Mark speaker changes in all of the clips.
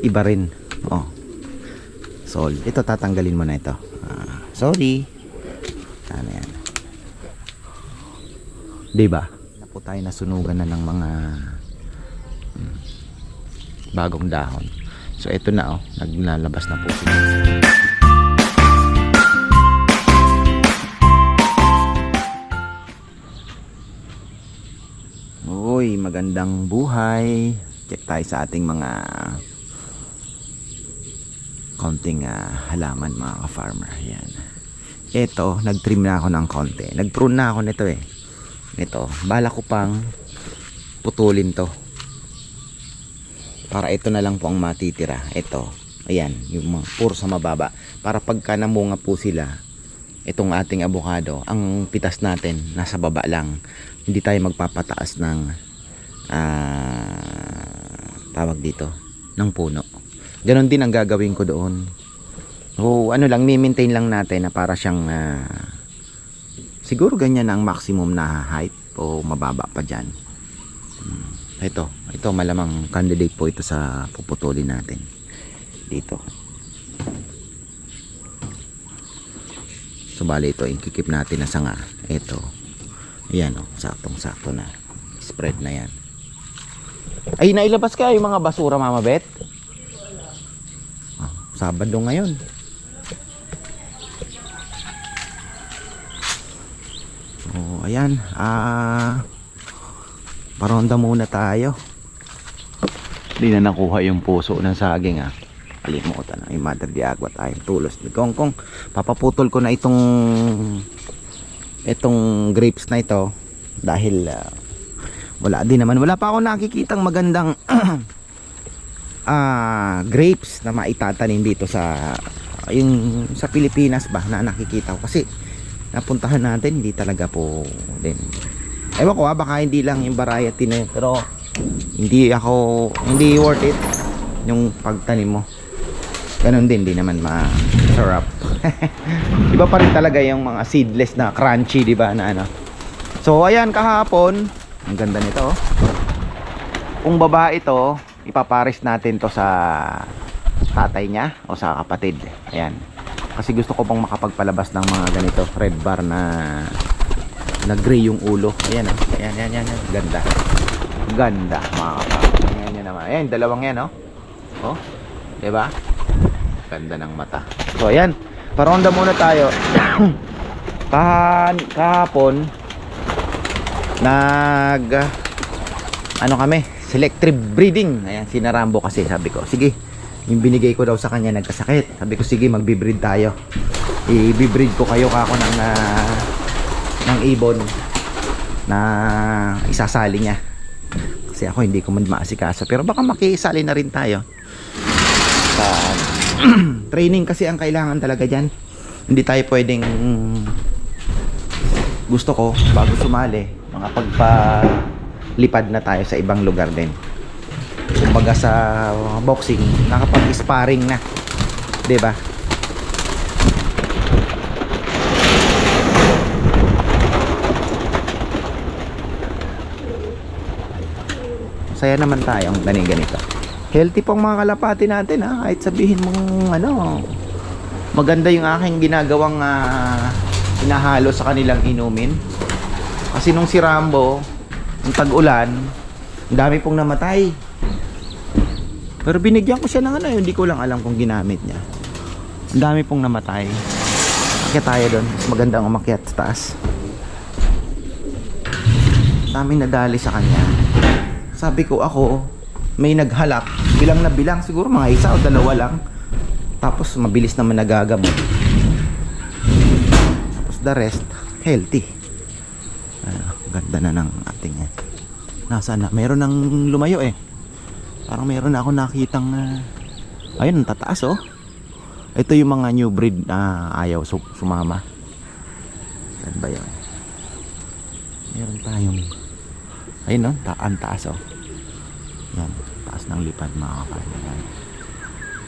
Speaker 1: iba rin. Oh. Sol. Ito tatanggalin mo na ito. Ah, sorry. Ano yan? 'Di ba? Na po tayo nasunugan na ng mga mm, bagong dahon. So ito na oh, naglalabas na po sila. Uy, magandang buhay. Check tayo sa ating mga konting ah, halaman mga ka-farmer. Yan. Ito, nag-trim na ako ng konti. Nag-prune na ako nito eh. Ito, bala ko pang putulin to. Para ito na lang po ang matitira. Ito, ayan, yung mga puro sa mababa. Para pagka namunga po sila, itong ating abukado, ang pitas natin nasa baba lang. Hindi tayo magpapataas ng ah, tawag dito, ng puno. Ganon din ang gagawin ko doon. So, ano lang, mi-maintain lang natin na para siyang ah, siguro ganyan ang maximum na height o mababa pa dyan. Hmm. Ito, ito malamang candidate po ito sa puputulin natin. Dito. So, bali ito, ikikip natin na sanga. Ito. Ayan o, saktong-sakto na. Spread na yan. Ay, nailabas ka yung mga basura, Mama Bet? Sabado ngayon. Oh, ayan. Ah, paronda muna tayo. Hindi na nakuha yung puso ng saging ah. Kalimutan na. Yung mother di agwa tayong tulos ni Kong Kong. Papaputol ko na itong itong grapes na ito dahil ah, wala din naman. Wala pa ako nakikitang magandang ah grapes na maitatanim dito sa yung sa Pilipinas ba na nakikita ko? Kasi napuntahan natin hindi talaga po din. Ewan ko ha baka hindi lang yung variety na yun pero hindi ako hindi worth it yung pagtanim mo. Ganun din di naman masarap. Iba pa rin talaga yung mga seedless na crunchy di ba na ano. So ayan kahapon ang ganda nito. Oh. kung babae to ipapares natin to sa tatay niya o sa kapatid. Ayan. Kasi gusto ko pang makapagpalabas ng mga ganito red bar na na gray yung ulo. Ayan oh. ayan ayan ayan, ayan. ganda. Ganda mga kapatid. Ayan yan naman ayan dalawang yan oh. Oh ba ganda ng mata. So ayan. Paronda muna tayo. Kahan, kahapon nag ano kami selective breeding. Ayan sinarambo kasi sabi ko sige yung binigay ko daw sa kanya nagkasakit. Sabi ko sige magbi-breed tayo. I-breed ko kayo kako ng ah, ng ibon na isasali niya. Kasi ako hindi ko man maasikaso pero baka makisali na rin tayo. Sa training kasi ang kailangan talaga dyan. Hindi tayo pwedeng gusto ko bago sumali mga pagpalipad na tayo sa ibang lugar din kumbaga sa boxing nakapag-sparring na 'di ba Saya naman tayo ang gani ganito. Healthy pong mga kalapati natin ha. Kahit sabihin mong ano, maganda yung aking ginagawang ah, hinahalo sa kanilang inumin. Kasi nung si Rambo, nung tag-ulan, ang dami pong namatay. Pero binigyan ko siya ng ano, hindi ko lang alam kung ginamit niya. Ang dami pong namatay. Akyat tayo doon. Mas magandang umakyat sa taas. Daming nadali sa kanya. Sabi ko ako, may naghalak. Bilang na bilang, siguro mga isa o dalawa lang. Tapos mabilis naman nagagamot. Tapos the rest, healthy. Ah, ganda na ng ating yan. Nasaan na? Meron nang lumayo eh. Parang meron na ako nakitang ah, ayun, tataas oh. Ito yung mga new breed na ayaw su- sumama. Saan ba yun? Meron tayong ayun no, ta ang taas oh. Yan, taas ng lipad mga kapatid.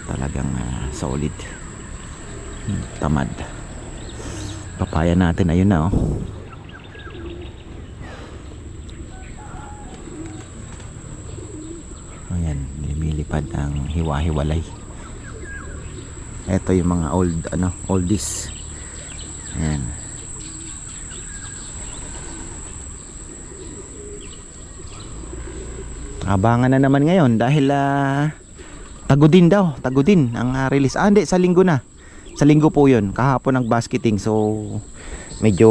Speaker 1: Talagang ah, solid. Hmm, tamad. Papaya natin ayun na oh. Ayan, lumilipad ang hiwa-hiwalay. Ito yung mga old ano, oldies. Ayan. Abangan na naman ngayon dahil ah, tagudin daw, tagudin ang ah, release. Ah, hindi, sa linggo na. Sa linggo po 'yun. Kahapon ang basketing. So medyo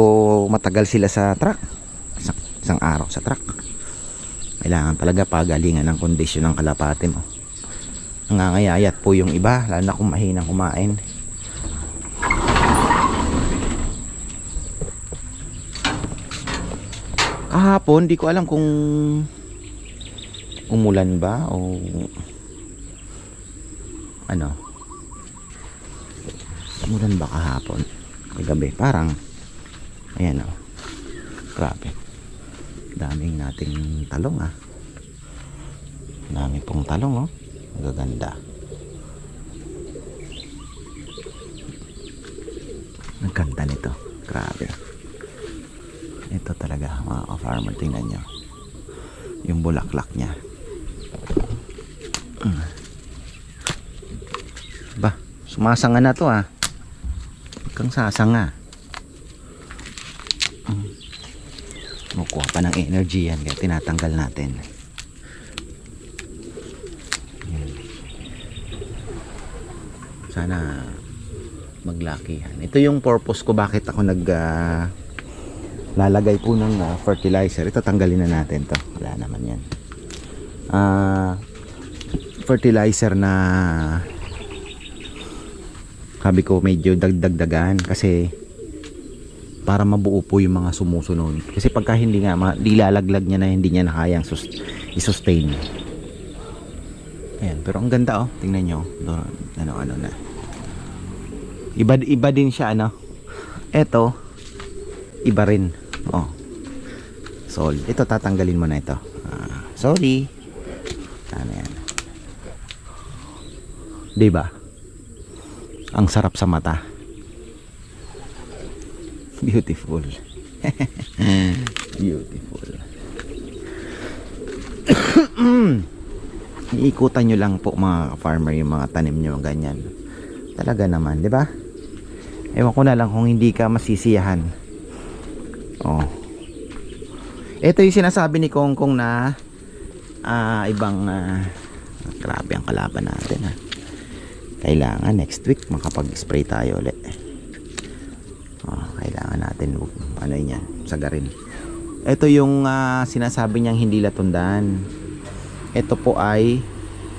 Speaker 1: matagal sila sa truck. Isang, isang araw sa truck. Kailangan talaga pagalingan ng kondisyon ng kalapate mo. Nangangayayat po yung iba, lalo na kung mahinang kumain. Kahapon, di ko alam kung umulan ba o ano. Umulan ba kahapon? Kagabi, parang ayan o. Grabe. Daming nating talong ah. Dami pong talong oh. Magaganda. Ang ganda nito. Grabe. Ito talaga mga ka-farmer. Tingnan nyo. Yung bulaklak niya. Mm. Ba, sumasanga na to ah. Kang sasanga. Mm. Makuha pa ng energy yan kaya tinatanggal natin. Sana maglakihan. Ito yung purpose ko bakit ako nag ah, lalagay po ng ah, fertilizer. Ito tanggalin na natin to. Wala naman yan. Ah fertilizer na sabi ko medyo dagdagdagan kasi para mabuo po yung mga sumusunod. Kasi pagka hindi nga, ma- lilalaglag niya na hindi niya na kayang sus- i-sustain. Ayan, pero ang ganda oh. Tingnan nyo. Doon, ano, ano na. Iba, iba din siya, ano. Eto, iba rin. Oh. Solid. Ito, tatanggalin mo na ito. Ah, sorry. Ano yan. Diba? Ang sarap sa mata. Beautiful. Beautiful. Iikutan nyo lang po mga farmer yung mga tanim nyo ganyan. Talaga naman, di ba? Ewan ko na lang kung hindi ka masisiyahan. Oh. Ito yung sinasabi ni Kong Kong na ah, ibang ah, grabe ang kalaban natin ha. Kailangan next week makapag-spray tayo ulit. Oh, kailangan natin ano yan, sagarin. Ito yung ah, sinasabi niyang hindi latundan. Ito po ay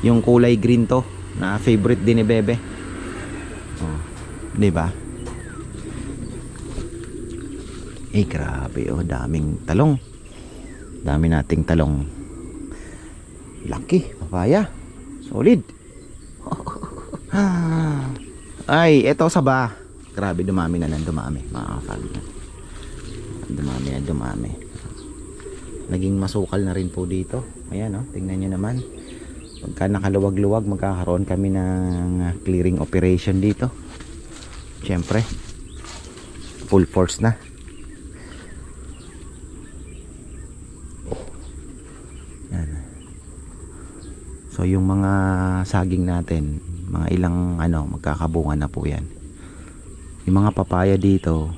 Speaker 1: yung kulay green to na favorite din ni Bebe. Oh, 'di ba? Eh grabe oh, daming talong. Dami nating talong. Laki, papaya. Solid. Ay, eto sa ba. Grabe, dumami na lang, dumami. Mga farmer. Dumami na, dumami. Naging masukal na rin po dito. Ayan, oh, tingnan nyo naman. Pagka nakaluwag-luwag, magkakaroon kami ng ah, clearing operation dito. Siyempre, full force na. Yan. So yung mga saging natin, mga ilang ano, magkakabunga na po 'yan. Yung mga papaya dito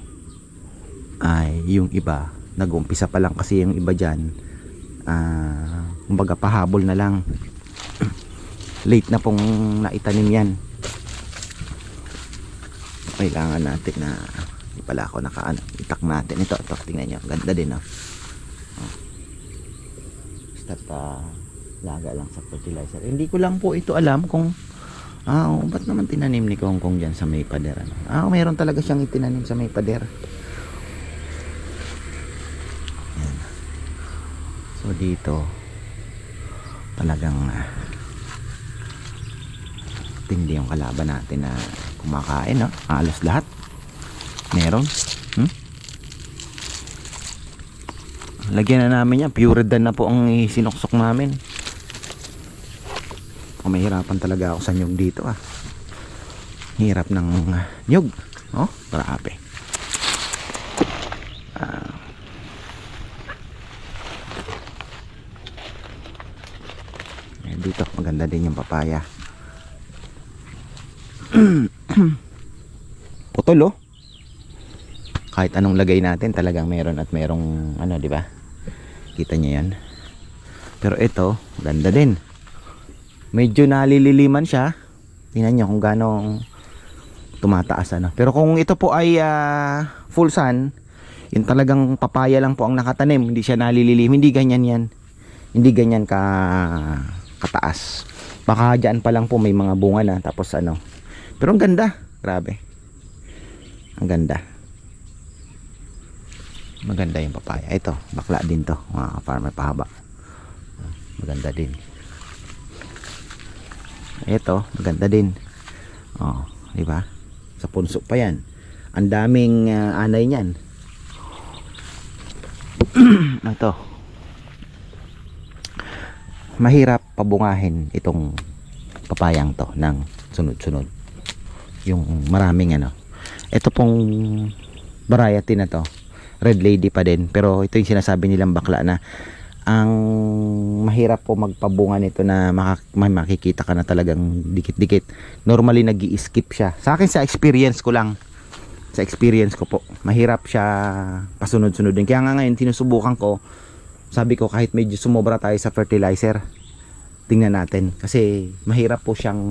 Speaker 1: ay yung iba, nag-umpisa pa lang kasi yung iba diyan. Ah, kumbaga pahabol na lang. Late na pong naitanim 'yan. Kailangan natin na pala ako naka ano, itak natin ito, ito tingnan niyo, ganda din oh. Basta pa laga lang sa fertilizer. Hindi ko lang po ito alam kung ah, oh, ba't naman tinanim ni Kong Kong dyan sa may pader ano? Ah, mayroon talaga siyang itinanim sa may pader. So dito talagang ah, tindi yung kalaban natin na kumakain no? halos lahat. Meron hmm? lagyan na namin yan. Puredan na po ang sinuksok namin. O mahirapan talaga ako sa nyug dito ah. Hirap ng ah, nyug. Oh grabe ah. Ayan, dito maganda din yung papaya Putol oh. Kahit anong lagay natin talagang meron at merong ano, di ba? Kita niyo 'yan. Pero ito, ganda din. Medyo nalililiman siya. Tingnan niyo kung gaano tumataas ano. Pero kung ito po ay ah, full sun, yung talagang papaya lang po ang nakatanim, hindi siya nalililim, hindi ganyan 'yan. Hindi ganyan ka kataas. Baka diyan pa lang po may mga bunga na tapos ano. Pero ang ganda, grabe. Ang ganda. Maganda yung papaya. Ito, bakla din to. Mga farmer pahaba. Maganda din. Ito, maganda din. Oh, di ba? Sa punso pa yan. Ang daming ah, anay niyan. Ito. Mahirap pabungahin itong papayang to ng sunod-sunod. Yung maraming ano. Ito pong variety na to. Red lady pa din. Pero ito yung sinasabi nilang bakla na ang mahirap po magpabunga nito na makikita ka na talagang dikit-dikit. Normally nag skip siya. Sa akin sa experience ko lang, sa experience ko po, mahirap siya pasunod-sunod din. Kaya nga ngayon sinusubukan ko, sabi ko kahit medyo sumobra tayo sa fertilizer, tingnan natin. Kasi mahirap po siyang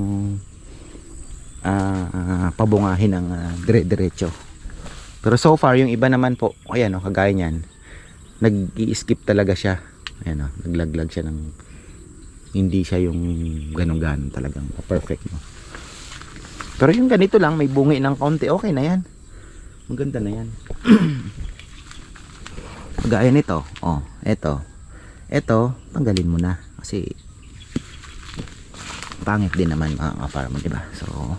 Speaker 1: ah, pabungahin ng ah, dire-diretso. Pero so far, yung iba naman po, ayan o, kagaya niyan, nag-i-skip talaga siya. Ayan o, naglaglag siya ng hindi siya yung ganong-ganon talagang perfect mo. Pero yung ganito lang, may bungi ng konti, okay na yan. Maganda na yan. Gaya nito, oh, eto. Eto, tanggalin mo na kasi pangit din naman mga ka-farmer, di ba? So,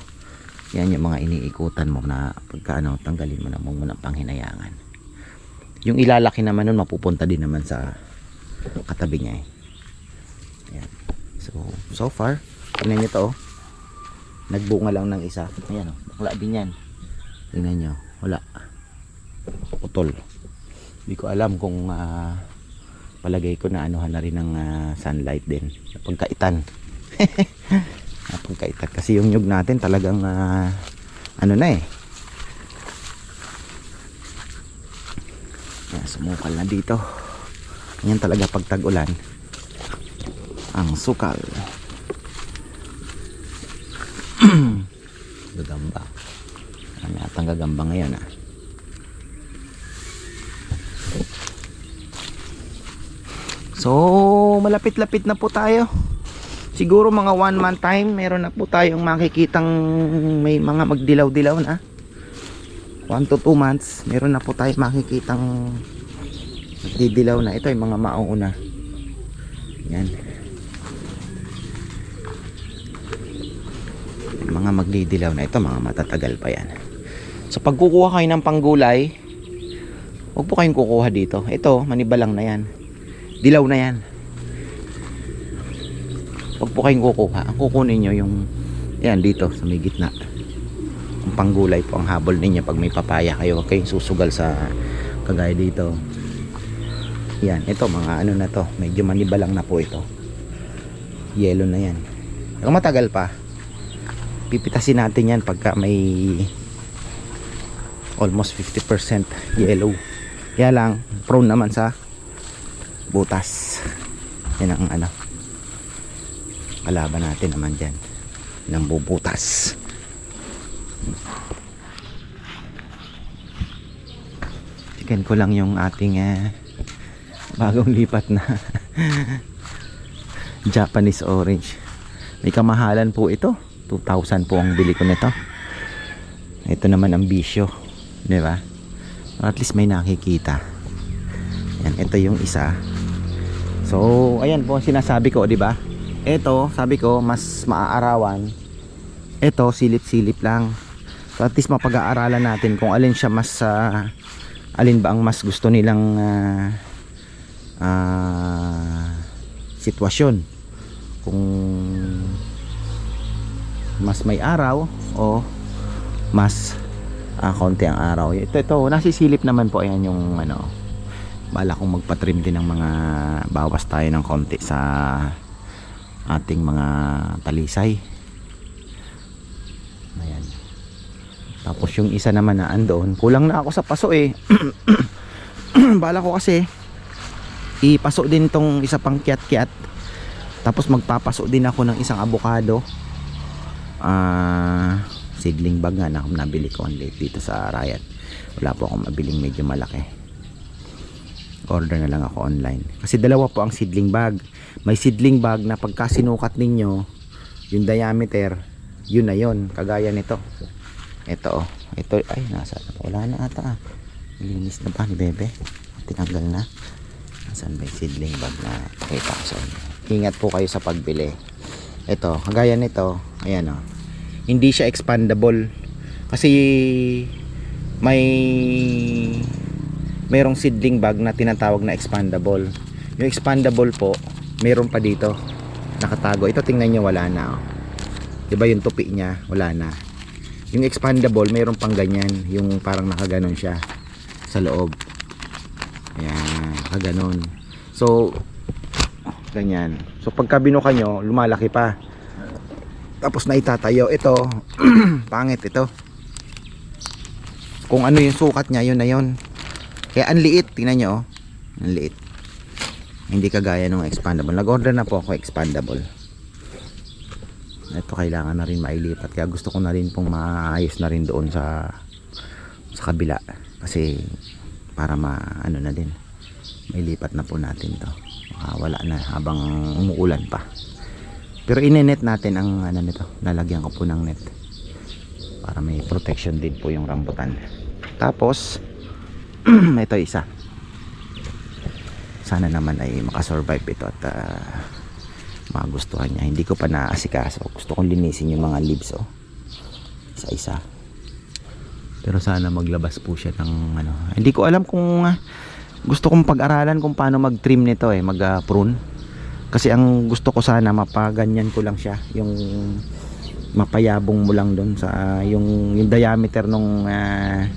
Speaker 1: yan yung mga iniikutan mo na pagka ano, tanggalin mo na mo muna panghinayangan. Yung ilalaki naman nun, mapupunta din naman sa katabi niya eh. Ayan. So, so far, tingnan nyo to oh. Nagbunga lang ng isa. Ayan oh, bakla din yan. Tingnan nyo, wala. Putol. Hindi ko alam kung ah, palagay ko na anuhan na rin ng ah, sunlight din. Pagkaitan. Napagkaitan. Kasi yung nyug natin talagang ah, ano na eh. Kaya sumukal na dito. Yan talaga pag tag-ulan. Ang sukal. gagamba. Marami atang gagamba ngayon ah. So, malapit-lapit na po tayo. Siguro mga one month time, meron na po tayong makikitang may mga magdilaw-dilaw na. 1 to 2 months, meron na po tayong makikitang didilaw na. Ito yung mga mauuna. Yan. Mga magdidilaw na ito, mga matatagal pa yan. So pag kukuha kayo ng panggulay, huwag po kayong kukuha dito. Ito, manibalang na yan. Dilaw na yan. Huwag po kayong kukuha. Ang kukunin nyo yung, yan dito, sa may gitna. Ang panggulay po ang habol ninyo pag may papaya kayo. Huwag kayong susugal sa kagaya dito. Yan, ito mga ano na to. Medyo manibalang na po ito. Yellow na yan. Pero matagal pa. Pipitasin natin yan pagka may almost 50% yellow. Kaya lang, prone naman sa butas. Yan ang ano. Kalaban natin naman dyan. Ng bubutas. Chicken ko lang yung ating eh, bagong lipat na Japanese orange. May kamahalan po ito. 2,000 po ang bili ko nito. Ito naman ang bisyo. Di ba? At least may nakikita. Yan, ito yung isa. So, ayan po ang sinasabi ko, di ba? Ito, sabi ko, mas maaarawan. Ito, silip-silip lang. So, at least mapag-aaralan natin kung alin siya mas ah, alin ba ang mas gusto nilang ah, ah, sitwasyon. Kung mas may araw o mas ah, konti ang araw. Ito, ito, nasisilip naman po ayan yung ano, bala kong magpatrim din ng mga bawas tayo ng konti sa ating mga talisay Ayan. Tapos yung isa naman na andoon, kulang na ako sa paso eh. Bala ko kasi ipaso din tong isa pang kiat-kiat. Tapos magpapaso din ako ng isang avocado. Ah, seedling bag nga na nabili ko on dito sa Riot. Wala po akong mabiling medyo malaki. Order na lang ako online. Kasi dalawa po ang seedling bag. May seedling bag na pagka sinukat ninyo, yung diameter, yun na yun. Kagaya nito. Ito oh. Ito, ay, nasa, wala na ata ah. Linis na ba ni Bebe? Tinanggal na. Nasaan ba yung seedling bag na pakita ko? Ingat po kayo sa pagbili. Ito, kagaya nito, ayan oh. Hindi siya expandable. Kasi may mayroong seedling bag na tinatawag na expandable. Yung expandable po, meron pa dito nakatago. Ito tingnan nyo wala na oh. 'Di ba yung tupi niya, wala na. Yung expandable, mayroon pang ganyan, yung parang nakaganon siya sa loob. Ayan, nakaganon. So ganyan. So pagka binuka nyo, lumalaki pa. Tapos na itatayo. Ito, pangit ito. Kung ano yung sukat niya, yun na yun. Kaya ang liit, tingnan nyo, oh. Ang liit. Hindi kagaya ng expandable. Nag-order na po ako expandable. Ito kailangan na rin mailipat. Kaya gusto ko na rin pong maayos na rin doon sa sa kabila. Kasi para ma ano na din. Mailipat na po natin to. Baka wala na habang umuulan pa. Pero inenet natin ang ano nito. Lalagyan ko po ng net. Para may protection din po yung rambutan. Tapos ito isa. Sana naman ay makasurvive ito at ah, magustuhan niya. Hindi ko pa naasikaso. Gusto kong linisin yung mga leaves oh. Isa isa. Pero sana maglabas po siya ng ano hindi ko alam kung ah, gusto kong pag-aralan kung paano mag-trim nito eh mag ah, prune kasi ang gusto ko sana mapaganyan ko lang siya yung mapayabong mo lang doon sa ah, yung yung diameter nung ah,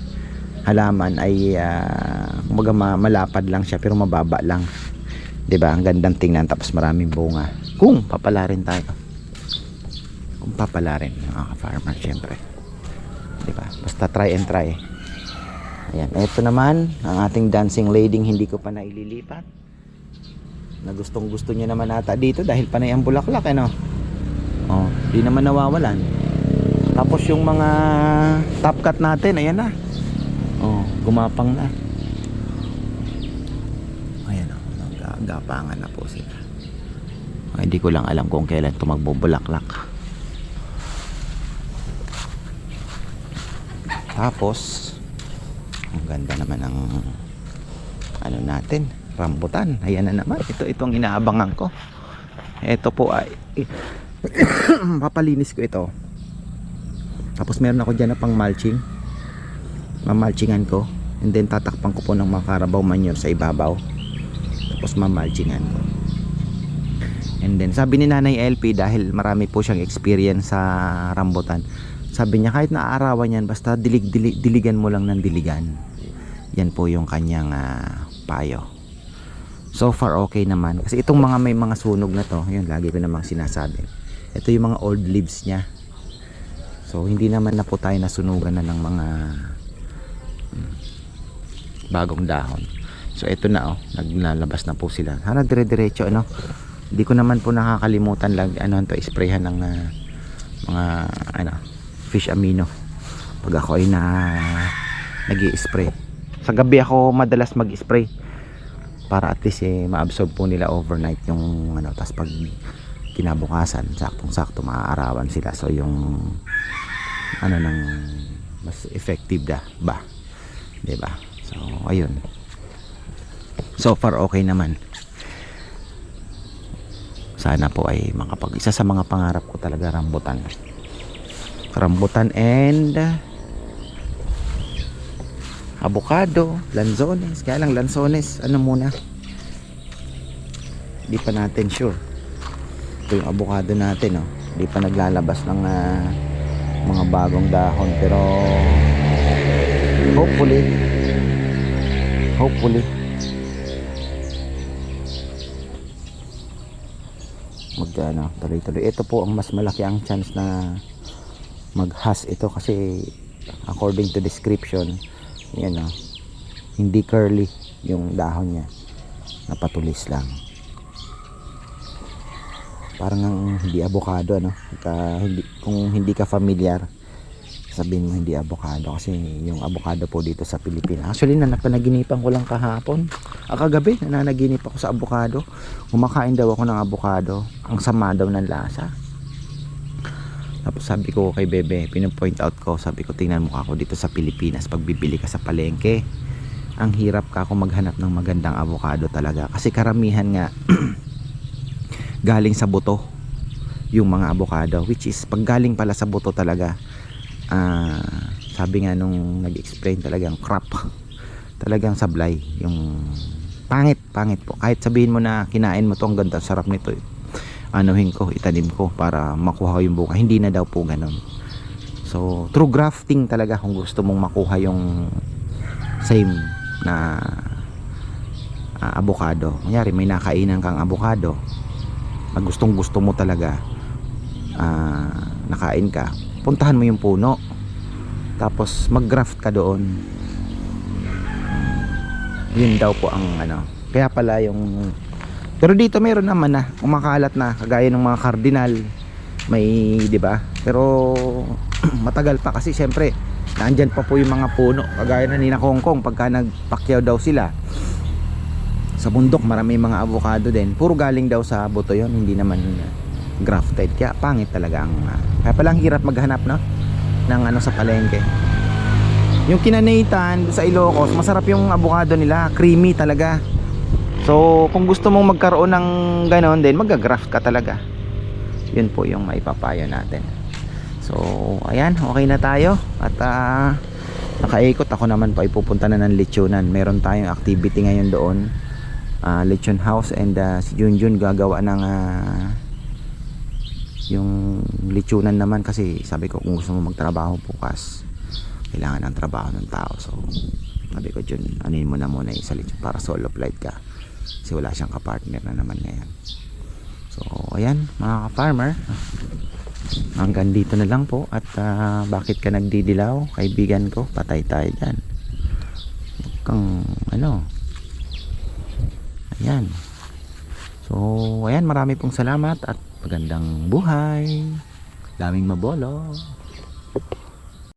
Speaker 1: halaman ay uh, kumaga ma- malapad lang siya pero mababa lang. 'di ba? Ang gandang tingnan tapos maraming bunga. Kung papalarin tayo. Kung papalarin mga farmer syempre. 'di ba? Basta try and try. Ayan ito naman ang ating dancing lady hindi ko pa naililipat. Na gustong gusto niya naman ata dito dahil panay ang bulaklak eh no oh di naman nawawalan. Tapos yung mga top cut natin ayan na gumapang na. Ayan oh, nagagapangan na po sila. Ay, hindi ko lang alam kung kailan ito magbubulaklak. Tapos, ang ganda naman ng ano natin, rambutan. Ayan na naman. Ito itong inaabangan ko. Ito po ay papalinis ko ito. Tapos meron ako dyan na pang mulching mamalchingan ko and then tatakpan ko po ng mga carabao manure sa ibabaw. Tapos mamalchingan ko. And then sabi ni nanay LP dahil marami po siyang experience sa rambutan sabi niya kahit naaarawan yan basta dilig, dilig, diligan mo lang ng diligan. Yan po yung kanyang ah, payo. So far okay naman. Kasi itong mga may mga sunog na to yun lagi ko namang sinasabi. Ito yung mga old leaves niya. So hindi naman na po tayo nasunugan na ng mga bagong dahon. So ito na oh. Naglalabas na po sila. Sana dire diretso ano? Hindi ko naman po nakakalimutan lang ano to sprayhan ng ah, mga ano fish amino. Pag ako ay na nag spray sa gabi ako madalas mag spray para at least eh, ma-absorb po nila overnight yung ano tas pag kinabukasan saktong sakto maaarawan sila. So yung ano ng mas effective da ba? 'di ba So, ayun. So far okay naman. Sana po ay makapag isa sa mga pangarap ko talaga rambutan. Rambutan and avocado, lanzones. Kaya lang lanzones, ano muna? Hindi pa natin sure. Ito yung avocado natin, oh. Hindi pa naglalabas ng ah, mga bagong dahon pero hopefully hopefully. Mag ano, tuloy tuloy ito po ang mas malaki ang chance na maghas ito kasi according to description yan o hindi curly yung dahon niya. Napatulis lang. Parang ang hindi avocado ano? Kung hindi ka familiar sabihin mo hindi avocado kasi yung avocado po dito sa Pilipinas. Actually nanapanagginipan ko lang kahapon. Ah, kagabi nananaginip ako sa avocado. Kumakain daw ako ng avocado. Ang sama daw ng lasa. Tapos sabi ko kay Bebe pinapoint out ko. Sabi ko tingnan mo ako dito sa Pilipinas. Pag bibili ka sa palengke ang hirap ka kung maghanap ng magandang avocado talaga. Kasi karamihan nga galing sa buto yung mga avocado which is pag galing pala sa buto talaga ah, sabi nga nung nag-explain talagang crap. Talagang sablay yung pangit pangit po. Kahit sabihin mo na kinain mo to ang ganda sarap nito anuhin ko itanim ko para makuha ko yung buka hindi na daw po ganun. So true grafting talaga kung gusto mong makuha yung same na ah, avocado. Kunyari may nakainan kang avocado na gustong gusto mo talaga ah, nakain ka puntahan mo yung puno. Tapos mag-graft ka doon. Yun daw po ang ano. Kaya pala yung pero dito meron naman na kumakalat na kagaya ng mga cardinal may 'di ba? Pero matagal pa kasi syempre nandyan pa po yung mga puno. Kagaya na ni na Hong Kong pagka nagpakyaw daw sila sa bundok marami mga avocado din. Puro galing daw sa buto yon hindi naman grafted. Kaya pangit talaga ang ah, kaya palang hirap maghanap no ng ano sa palengke. Yung kinanaitan sa Ilocos masarap yung avocado nila creamy talaga. So kung gusto mong magkaroon ng ganon din magagraft ka talaga. Yun po yung maipapayo natin. So ayan okay na tayo. At ah, nakaikot ako naman pa ipupunta na ng lechonan. Meron tayong activity ngayon doon. Uh, lechon house and ah, si Junjun gagawa ng ah, yung lechonan naman kasi sabi ko kung gusto mo magtrabaho bukas kailangan ng trabaho ng tao. So sabi ko Jun anin mo na muna yung sa lechon para solo flight ka. Kasi wala siyang kapartner na naman ngayon. So ayan mga ka-farmer. Hanggang dito na lang po. At ah, bakit ka nagdidilaw? Kaibigan ko patay tayo dyan. Kang ano? Ayan. So ayan marami pong salamat at magandang buhay. Daming mabolo